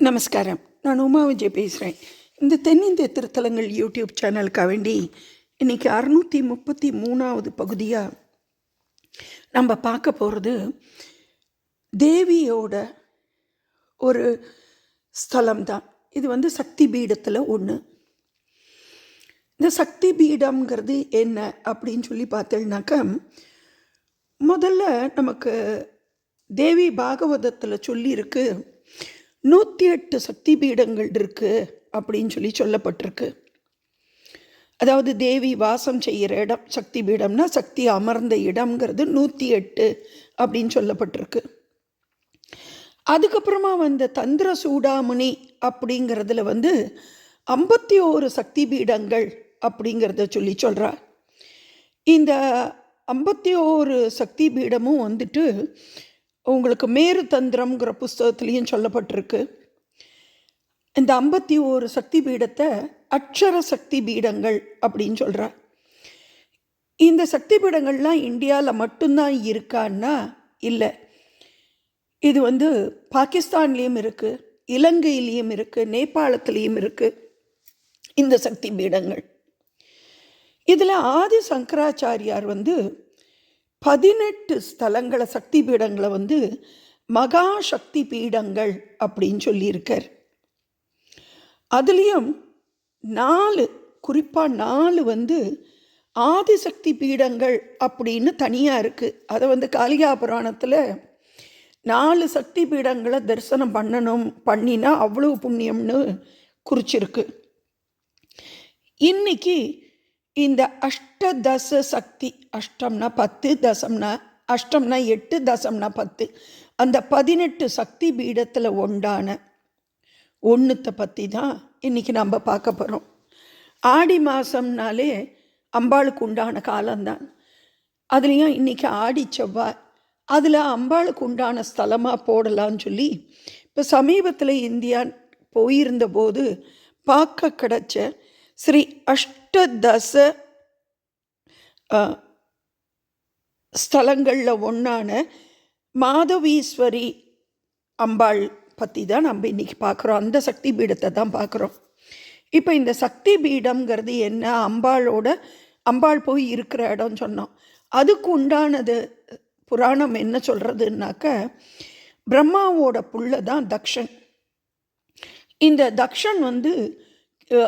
நமஸ்காரம். நான் உமா விஜய் பேசுகிறேன் இந்த தென்னிந்திய திருத்தலங்கள் யூடியூப் சேனலுக்காக வேண்டி இன்றைக்கி அறுநூற்றி முப்பத்தி மூணாவது பகுதியாக நம்ம பார்க்க போகிறது தேவியோட ஒரு ஸ்தலம் தான் இது வந்து சக்தி பீடத்தில் ஒன்று இந்த சக்தி பீடம்ங்கிறது என்ன அப்படின்னு சொல்லி பார்த்தேன்னாக்கா முதல்ல நமக்கு தேவி பாகவதத்தில் சொல்லியிருக்கு நூற்றி எட்டு சக்தி பீடங்கள் இருக்குது அப்படின்னு சொல்லி சொல்லப்பட்டிருக்கு. அதாவது தேவி வாசம் செய்கிற இடம் சக்தி பீடம்னா சக்தி அமர்ந்த இடம்ங்கிறது நூற்றி எட்டு அப்படின்னு சொல்லப்பட்டிருக்கு. அதுக்கப்புறமா வந்த தந்திர சூடாமணி அப்படிங்கிறதுல வந்து ஐம்பத்தி ஓரு சக்தி பீடங்கள் அப்படிங்கிறத சொல்லி சொல்கிறார் இந்த ஐம்பத்தி ஓரு சக்தி பீடமும் வந்துட்டு உங்களுக்கு மேரு தந்திரம்ங்கிற புஸ்தகத்துலேயும் சொல்லப்பட்டிருக்கு. இந்த ஐம்பத்தி ஓரு சக்தி பீடத்தை அக்ஷர சக்தி பீடங்கள் அப்படின்னு சொல்கிறார் இந்த சக்தி பீடங்கள்லாம் இந்தியாவில் மட்டும்தான் இருக்கான்னா இல்லை. இது வந்து பாகிஸ்தான்லேயும் இருக்குது இலங்கையிலையும் இருக்குது நேபாளத்துலேயும் இருக்குது இந்த சக்தி பீடங்கள். இதில் ஆதி சங்கராச்சாரியார் வந்து பதினெட்டு ஸ்தலங்களை சக்தி பீடங்களை வந்து மகா சக்தி பீடங்கள் அப்படின்னு சொல்லியிருக்கார். அதுலேயும் நாலு குறிப்பாக நாலு வந்து ஆதிசக்தி பீடங்கள் அப்படின்னு தனியாக இருக்குது அதை வந்து காளிகா புராணத்தில் நாலு சக்தி பீடங்களை தரிசனம் பண்ணணும் பண்ணினா அவ்வளோ புண்ணியம்னு குறிச்சிருக்கு. இன்னைக்கு இந்த அஷ்டதச சக்தி அஷ்டம்னா பத்து தசம்னா அஷ்டம்னா எட்டு தசம்னா பத்து. அந்த பதினெட்டு சக்தி பீடத்தில் ஒன்றான ஒன்றுத்தை பற்றி தான் இன்றைக்கி நம்ம பார்க்க போகிறோம் ஆடி மாதம்னாலே அம்பாளுக்கு உண்டான காலம்தான் அதுலேயும் இன்றைக்கி ஆடி செவ்வாய். அதில் அம்பாளுக்கு உண்டான ஸ்தலமாக போடலான்னு சொல்லி இப்போ சமீபத்தில் இந்தியா போயிருந்த போது பார்க்க கிடச்ச ஸ்ரீ அஷ்டதச ஸ்தலங்களில் ஒன்றான மாதவீஸ்வரி அம்பாள் பற்றி தான் நம்ம இன்றைக்கி பார்க்குறோம். அந்த சக்தி பீடத்தை தான் பார்க்குறோம். இப்போ இந்த சக்தி பீடம்ங்கிறது என்ன? அம்பாளோட அம்பாள் போய் இருக்கிற இடம் சொன்னோம். அதுக்கு உண்டானது புராணம் என்ன சொல்கிறதுனாக்க பிரம்மாவோட புள்ள தான் தக்ஷன். இந்த தக்ஷன் வந்து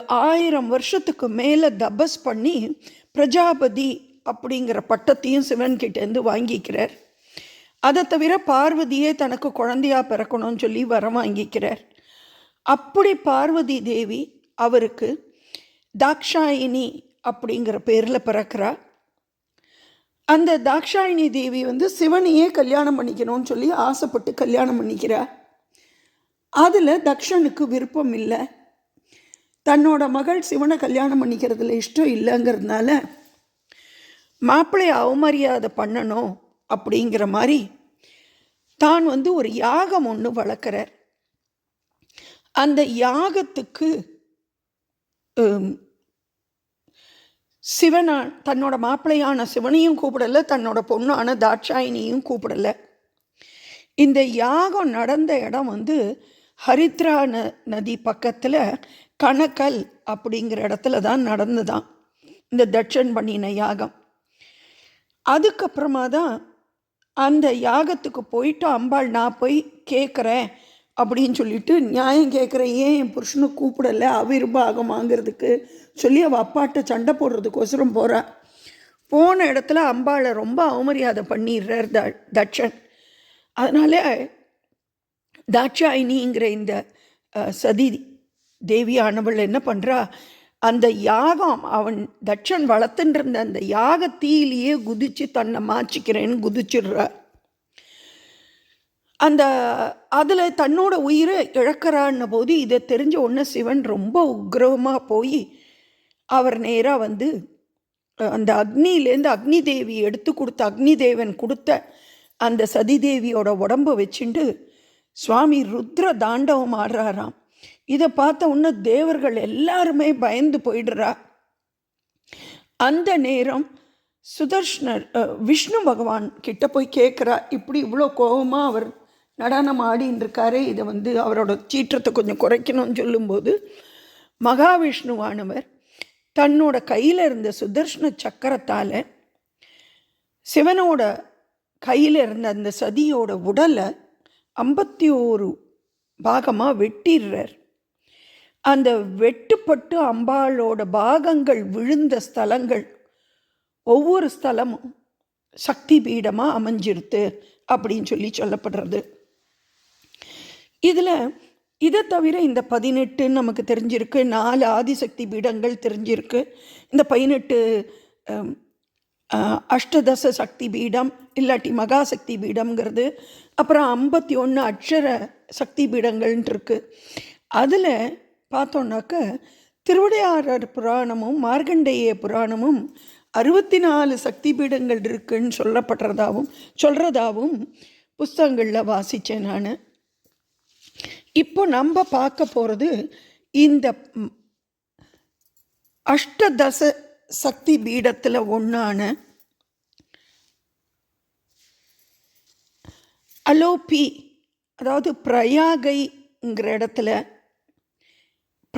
ஆயிரம் வருஷத்துக்கு மேலே தபஸ் பண்ணி பிரஜாபதி அப்படிங்கிற பட்டத்தையும் சிவன்கிட்டேருந்து வாங்கிக்கிறார். அதை தவிர பார்வதியே தனக்கு குழந்தையா பிறக்கணும்னு சொல்லி வரம் வாங்கிக்கிறார். அப்படி பார்வதி தேவி அவருக்கு தாக்ஷாயினி அப்படிங்கிற பேரில் பிறக்கிறா. அந்த தாக்ஷாயினி தேவி வந்து சிவனையே கல்யாணம் பண்ணிக்கணும்னு சொல்லி ஆசைப்பட்டு கல்யாணம் பண்ணிக்கிறா. அதில் தக்ஷனுக்கு விருப்பம் இல்லை. தன்னோட மகள் சிவனை கல்யாணம் பண்ணிக்கிறதுல இஷ்டம் இல்லைங்கிறதுனால மாப்பிள்ளையை அவமரியாதை பண்ணணும் அப்படிங்கிற மாதிரி தான் வந்து ஒரு யாகம் ஒன்று வளர்க்குறார். அந்த யாகத்துக்கு சிவனா தன்னோட மாப்பிள்ளையான சிவனையும் கூப்பிடலை தன்னோட பொண்ணான தாட்சாயினியும் கூப்பிடலை. இந்த யாகம் நடந்த இடம் வந்து ஹரித்ரா ந நதி பக்கத்தில் கணக்கல் அப்படிங்கிற இடத்துல தான் நடந்துதான் இந்த தட்சன் பண்ணின யாகம். அதுக்கப்புறமா தான் அந்த யாகத்துக்கு போயிட்டு அம்பாள் நான் போய் கேட்குறேன் அப்படின்னு சொல்லிட்டு நியாயம் கேட்குறேன் ஏன் என் புருஷனை கூப்பிடலை? அவிர்வாகம் வாங்கிறதுக்கு? சொல்லி அவள் அப்பாட்ட சண்டை போடுறதுக்கோசரம் போகிறா போன இடத்துல அம்பாளை ரொம்ப அவமரியாதை பண்ணிடுறார் த தட்சன். அதனால் தாட்சாயினிங்கிற இந்த சதி தேவியானவள் என்ன பண்ணுறா அந்த யாகம் அவன் தட்சன் வளர்த்துட்டு இருந்த அந்த யாகத்தீயிலேயே குதித்து தன்னை மாச்சிக்கிறேன்னு குதிச்சிடுறா. அந்த அதில் தன்னோட உயிரை இழக்கிறான்ன போது இதை தெரிஞ்ச உடனே சிவன் ரொம்ப உக்ரவமாக போய் அவர் நேராக வந்து அந்த அக்னியிலேருந்து அக்னி தேவி எடுத்து கொடுத்த அக்னி தேவன் கொடுத்த அந்த சதி தேவியோட உடம்பை வச்சுண்டு சுவாமி ருத்ர தாண்டவம் ஆடுறாராம். இதை பார்த்த உடனே தேவர்கள் எல்லாருமே பயந்து போயிடுறா. அந்த நேரம் சுதர்ஷ்னர் விஷ்ணு பகவான் கிட்ட போய் கேட்குறா இப்படி இவ்வளோ கோபமாக அவர் நடனம் ஆடின்னு இருக்காரு இதை வந்து அவரோட சீற்றத்தை கொஞ்சம் குறைக்கணும்னு சொல்லும்போது மகாவிஷ்ணுவானவர் தன்னோட கையில் இருந்த சுதர்ஷ்ன சக்கரத்தால் சிவனோட கையில் இருந்த அந்த சதியோட உடலை ஐம்பத்தி ஓரு பாகமாக வெட்டிடுறார். அந்த வெட்டுப்பட்டு அம்பாளோட பாகங்கள் விழுந்த ஸ்தலங்கள். ஒவ்வொரு ஸ்தலமும் சக்தி பீடமாக அமைஞ்சிருத்து அப்படின்னு சொல்லி சொல்லப்படுறது. இதில் இதை தவிர இந்த பதினெட்டுன்னு நமக்கு தெரிஞ்சிருக்கு. நாலு ஆதிசக்தி பீடங்கள் தெரிஞ்சிருக்கு. இந்த பதினெட்டு அஷ்டதச சக்தி பீடம் இல்லாட்டி மகாசக்தி பீடம்ங்கிறது அப்புறம் ஐம்பத்தி ஒன்று அக்ஷர சக்தி பீடங்கள்ன்ட்டு இருக்குது அதில் பார்த்தோன்னாக்க திருவிடையாரர் புராணமும் மார்கண்டேய புராணமும் அறுபத்தி நாலு சக்தி பீடங்கள் இருக்குன்னு சொல்லப்படுறதாகவும் சொல்கிறதாவும் புஸ்தகங்களில் வாசித்தேன் நான். இப்போ நம்ம பார்க்க போகிறது இந்த அஷ்டதச சக்தி பீடத்தில் ஒன்றான அலோபி அதாவது பிரயாகைங்கிற இடத்துல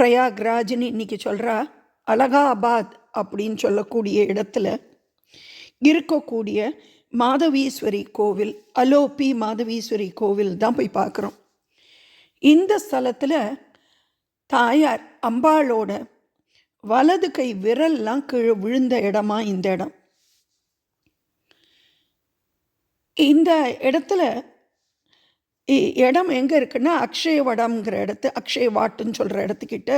பிரயாக்ராஜ்னு இன்னைக்கு சொல்கிறா அலகாபாத் அப்படின்னு சொல்லக்கூடிய இடத்துல இருக்கக்கூடிய மாதவீஸ்வரி கோவில் அலோபி மாதவீஸ்வரி கோவில் தான் போய் பார்க்குறோம். இந்த ஸ்தலத்தில் தாயார் அம்பாளோட வலது கை விரல்லாம் கீழே விழுந்த இடமா இந்த இடம். இந்த இடத்துல இடம் எங்கே இருக்குன்னா அக்ஷயவடம்ங்கிற இடத்து அக்ஷயவாட்டுன்னு சொல்கிற இடத்துக்கிட்ட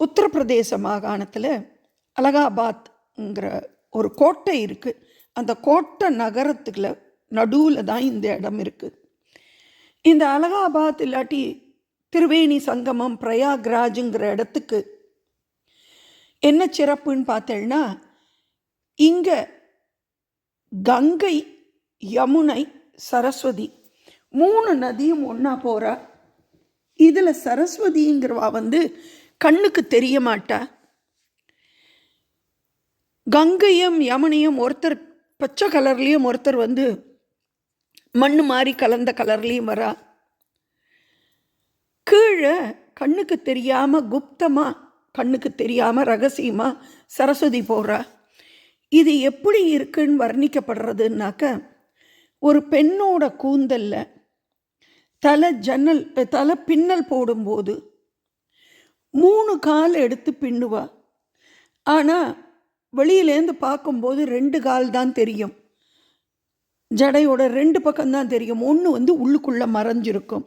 உத்தரப்பிரதேச மாகாணத்தில் அலகாபாத்ங்கிற ஒரு கோட்டை இருக்குது அந்த கோட்டை நகரத்துக்குள்ள நடுவில் தான் இந்த இடம் இருக்குது இந்த அலகாபாத் இல்லாட்டி திருவேணி சங்கமம் பிரயாக்ராஜுங்கிற இடத்துக்கு என்ன சிறப்புன்னு பார்த்தேன்னா இங்கே கங்கை யமுனை சரஸ்வதி மூணு நதியும் ஒன்றா போகிறா இதில் சரஸ்வதிங்கிறவா வந்து கண்ணுக்கு தெரிய மாட்டா. கங்கையும் யமுனையும் ஒருத்தர் பச்சை கலர்லேயும் ஒருத்தர் வந்து மண் மாதிரி கலந்த கலர்லேயும் வரா. கீழே கண்ணுக்கு தெரியாமல் குப்தமாக கண்ணுக்கு தெரியாமல் ரகசியமாக சரஸ்வதி போகிறா இது எப்படி இருக்குன்னு வர்ணிக்கப்படுறதுனாக்க ஒரு பெண்ணோட கூந்தலில் தலை ஜன்னல் தலை பின்னல் போடும்போது மூணு கால் எடுத்து பின்னுவா. ஆனால் வெளியிலேருந்து பார்க்கும்போது ரெண்டு கால் தான் தெரியும். ஜடையோட ரெண்டு பக்கம்தான் தெரியும். ஒன்று வந்து உள்ளுக்குள்ளே மறைஞ்சிருக்கும்.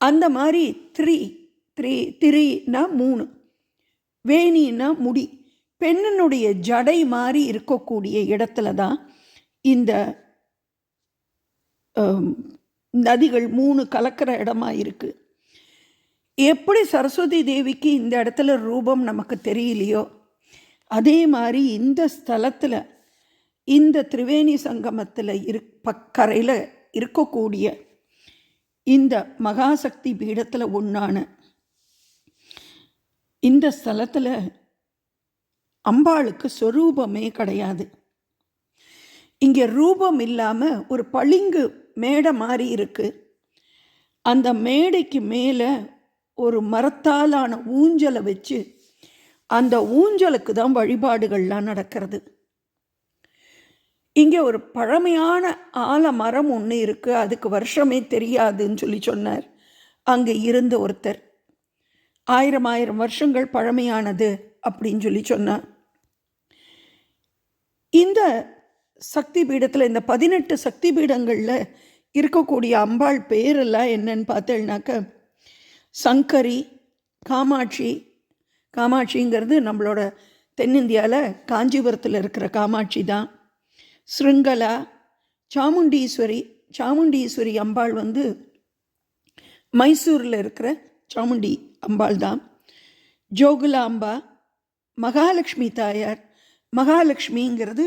அந்த மாதிரி த்ரீ த்ரீ த்ரீனா மூணு. வேணின்னா முடி. பெண்ணினுடைய ஜடை மாதிரி இருக்கக்கூடிய இடத்துல தான் இந்த நதிகள் மூணு கலக்கிற இடமா இருக்குது எப்படி சரஸ்வதி தேவிக்கு இந்த இடத்துல ரூபம் நமக்கு தெரியலையோ அதே மாதிரி இந்த ஸ்தலத்தில் இந்த திரிவேணி சங்கமத்தில் இரு பக்கரையில் இருக்கக்கூடிய இந்த மகாசக்தி பீடத்தில் ஒன்றான இந்த ஸ்தலத்தில் அம்பாளுக்கு சொரூபமே கிடையாது. இங்கே ரூபம் இல்லாமல் ஒரு பளிங்கு மேடை மாதிரி இருக்குது அந்த மேடைக்கு மேலே ஒரு மரத்தாலான ஊஞ்சலை வச்சு அந்த ஊஞ்சலுக்கு தான் வழிபாடுகள்லாம் நடக்கிறது. இங்கே ஒரு பழமையான ஆலமரம் ஒன்று இருக்குது அதுக்கு வருஷமே தெரியாதுன்னு சொல்லி சொன்னார். அங்கே இருந்த ஒருத்தர். ஆயிரம் ஆயிரம் வருஷங்கள் பழமையானது அப்படின்னு சொல்லி சொன்னார். இந்த சக்தி பீடத்தில் இந்த பதினெட்டு சக்தி பீடங்களில் இருக்கக்கூடிய அம்பாள் பேரெல்லாம் என்னன்னு பார்த்தேன்னாக்க சங்கரி காமாட்சி காமாட்சிங்கிறது நம்மளோட தென்னிந்தியாவில் காஞ்சிபுரத்தில் இருக்கிற காமாட்சி தான். ஸ்ருங்கலா சாமுண்டீஸ்வரி சாமுண்டீஸ்வரி அம்பாள் வந்து மைசூரில் இருக்கிற சாமுண்டி அம்பாள் தான். ஜோகுலாம்பா மகாலட்சுமி தாயார். மகாலட்சுமிங்கிறது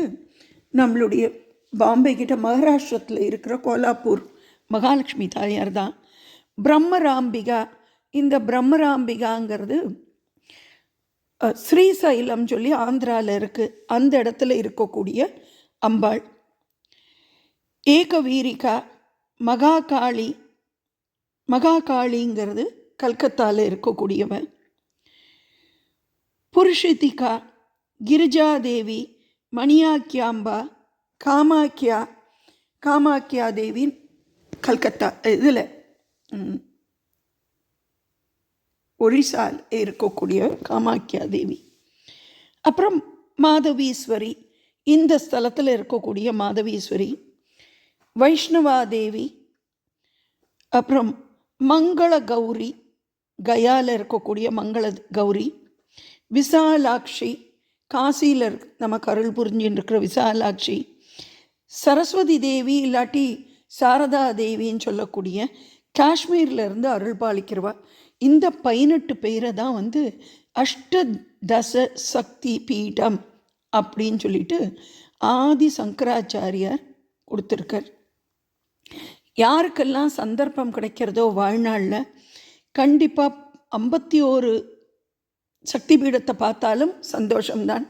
நம்மளுடைய பாம்பே கிட்ட மகாராஷ்டிரத்தில் இருக்கிற கோலாப்பூர் மகாலட்சுமி தாயார் தான் பிரம்மராம்பிகா இந்த பிரம்மராம்பிகாங்கிறது ஸ்ரீசைலம் சொல்லி ஆந்திராவில் இருக்குது அந்த இடத்துல இருக்கக்கூடிய அம்பாள். ஏகவீரிகா மகாகாளி மகாகாளிங்கிறது கல்கத்தாவில் இருக்கக்கூடியவன் புருஷிதிகா கிரிஜாதேவி மணியாக்கியாம்பா காமாக்கியா காமாக்கியா தேவி கல்கத்தா இதில் ஒரிசால் இருக்கக்கூடிய காமாக்கியா தேவி. அப்புறம் மாதவீஸ்வரி இந்த ஸ்தலத்தில் இருக்கக்கூடிய மாதவீஸ்வரி வைஷ்ணவா தேவி அப்புறம் மங்கள கௌரி கயாவில் இருக்கக்கூடிய மங்கள கௌரி விசாலாட்சி காசியில் இருக் நம்ம கருள் புரிஞ்சுன்னு இருக்கிற விசாலாட்சி சரஸ்வதி தேவி இல்லாட்டி சாரதா தேவின்னு சொல்லக்கூடிய காஷ்மீர்லேருந்து அருள் பாலிக்கிறவா இந்த பதினெட்டு பேரை தான் வந்து அஷ்டதச சக்தி பீடம் அப்படின்னு சொல்லிட்டு ஆதி சங்கராச்சாரியார் கொடுத்துருக்கார். யாருக்கெல்லாம் சந்தர்ப்பம் கிடைக்கிறதோ வாழ்நாளில் கண்டிப்பாக ஐம்பத்தி ஓரு சக்தி பீடத்தை பார்த்தாலும் சந்தோஷம்தான்.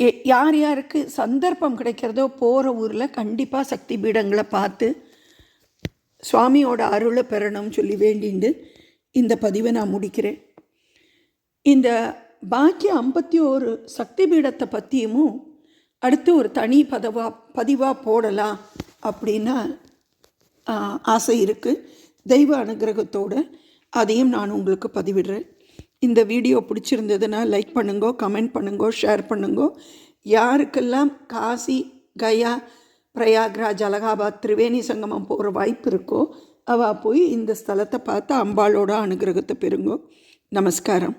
யார் யாருக்கு சந்தர்ப்பம் கிடைக்கிறதோ போகிற ஊரில் கண்டிப்பாக சக்தி பீடங்களை பார்த்து சுவாமியோட அருளை பெறணும்னு சொல்லி வேண்டிண்டு இந்த பதிவை நான் முடிக்கிறேன். இந்த பாக்கி ஐம்பத்தி ஒரு சக்தி பீடத்தை பற்றியும் அடுத்து ஒரு தனி பதவாக பதிவாக போடலாம் அப்படின்னா ஆசை இருக்குது தெய்வ அனுகிரகத்தோடு அதையும் நான் உங்களுக்கு பதிவிடுறேன். இந்த வீடியோ பிடிச்சிருந்ததுன்னா லைக் பண்ணுங்கோ கமெண்ட் பண்ணுங்கோ ஷேர் பண்ணுங்கோ. யாருக்கெல்லாம் காசி கயா பிரயாக்ராஜ் அலகாபாத் திரிவேணி சங்கமம் போகிற வாய்ப்பு இருக்கோ அவள் போய் இந்த ஸ்தலத்தை பார்த்து அம்பாளோட அனுகிரகத்தை பெறுங்கோ. நமஸ்காரம்.